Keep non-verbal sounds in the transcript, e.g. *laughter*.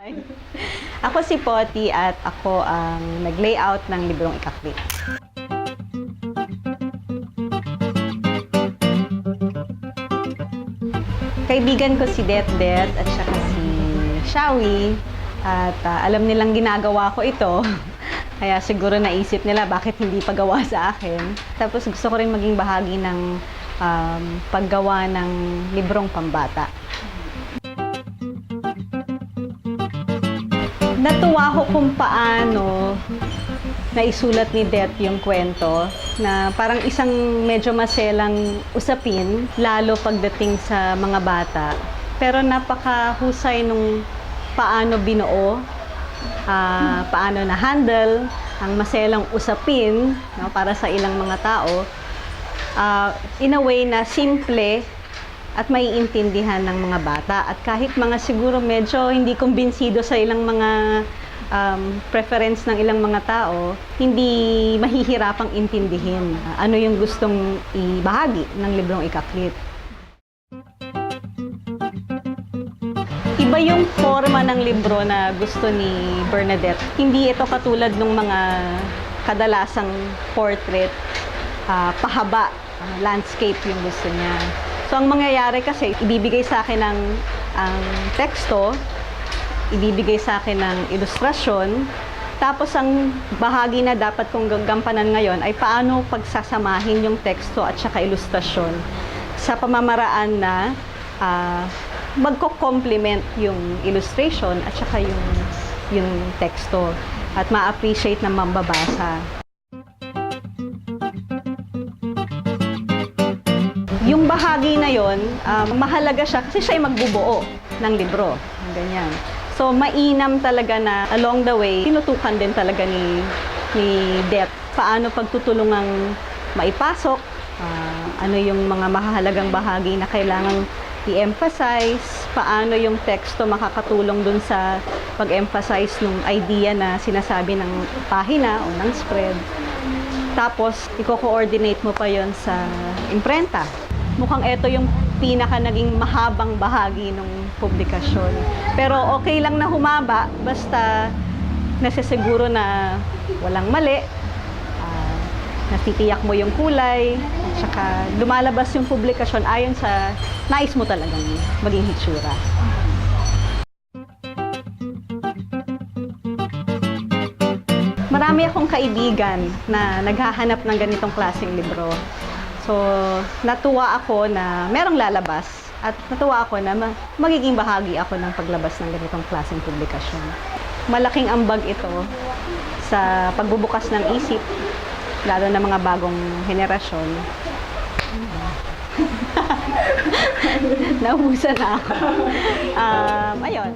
*laughs* Ako si Poti at ako ang nag-layout ng librong ikaklit. Kaibigan ko si Det Det at saka si Shawi at ah, alam nilang ginagawa ko ito. *laughs* Kaya siguro naisip nila bakit hindi pa gawa sa akin. Tapos gusto ko rin maging bahagi ng um, paggawa ng librong pambata. Natuwa ko kung paano naisulat ni Det yung kwento na parang isang medyo maselang usapin, lalo pagdating sa mga bata. Pero napakahusay nung paano binuo, ah, paano na-handle ang maselang usapin no, para sa ilang mga tao ah, in a way na simple at maiintindihan ng mga bata. At kahit mga siguro medyo hindi kumbinsido sa ilang mga um, preference ng ilang mga tao, hindi mahihirapang intindihin ano yung gustong ibahagi ng librong ikaklit. Iba yung forma ng libro na gusto ni Bernadette. Hindi ito katulad ng mga kadalasang portrait, ah, pahaba, ah, landscape yung gusto niya. So ang mangyayari kasi, ibibigay sa akin ng ang teksto, ibibigay sa akin ng ilustrasyon, tapos ang bahagi na dapat kong gagampanan ngayon ay paano pagsasamahin yung teksto at saka ilustrasyon sa pamamaraan na ah, magko-complement yung illustration at saka yung yung teksto at ma-appreciate ng mambabasa. Yung bahagi na yon, ah, mahalaga siya kasi siya ay magbubuo ng libro. Ganyan. So, mainam talaga na along the way, tinutukan din talaga ni, ni Det paano pagtutulungang maipasok, ah, ano yung mga mahalagang bahagi na kailangang i-emphasize, paano yung teksto makakatulong dun sa pag-emphasize ng idea na sinasabi ng pahina o ng spread. Tapos, i-coordinate mo pa yon sa imprenta. Mukhang ito yung pinaka naging mahabang bahagi ng publikasyon. Pero okay lang na humaba, basta nasisiguro na walang mali, ah, natitiyak mo yung kulay, at saka lumalabas yung publikasyon ayon sa nais mo talagang maging hitsura. Marami akong kaibigan na naghahanap ng ganitong klaseng libro. So, natuwa ako na merong lalabas at natuwa ako na ma- magiging bahagi ako ng paglabas ng ganitong klaseng publikasyon. Malaking ambag ito sa pagbubukas ng isip, lalo na mga bagong henerasyon. *laughs* Naubusan na ako. Um, ayun.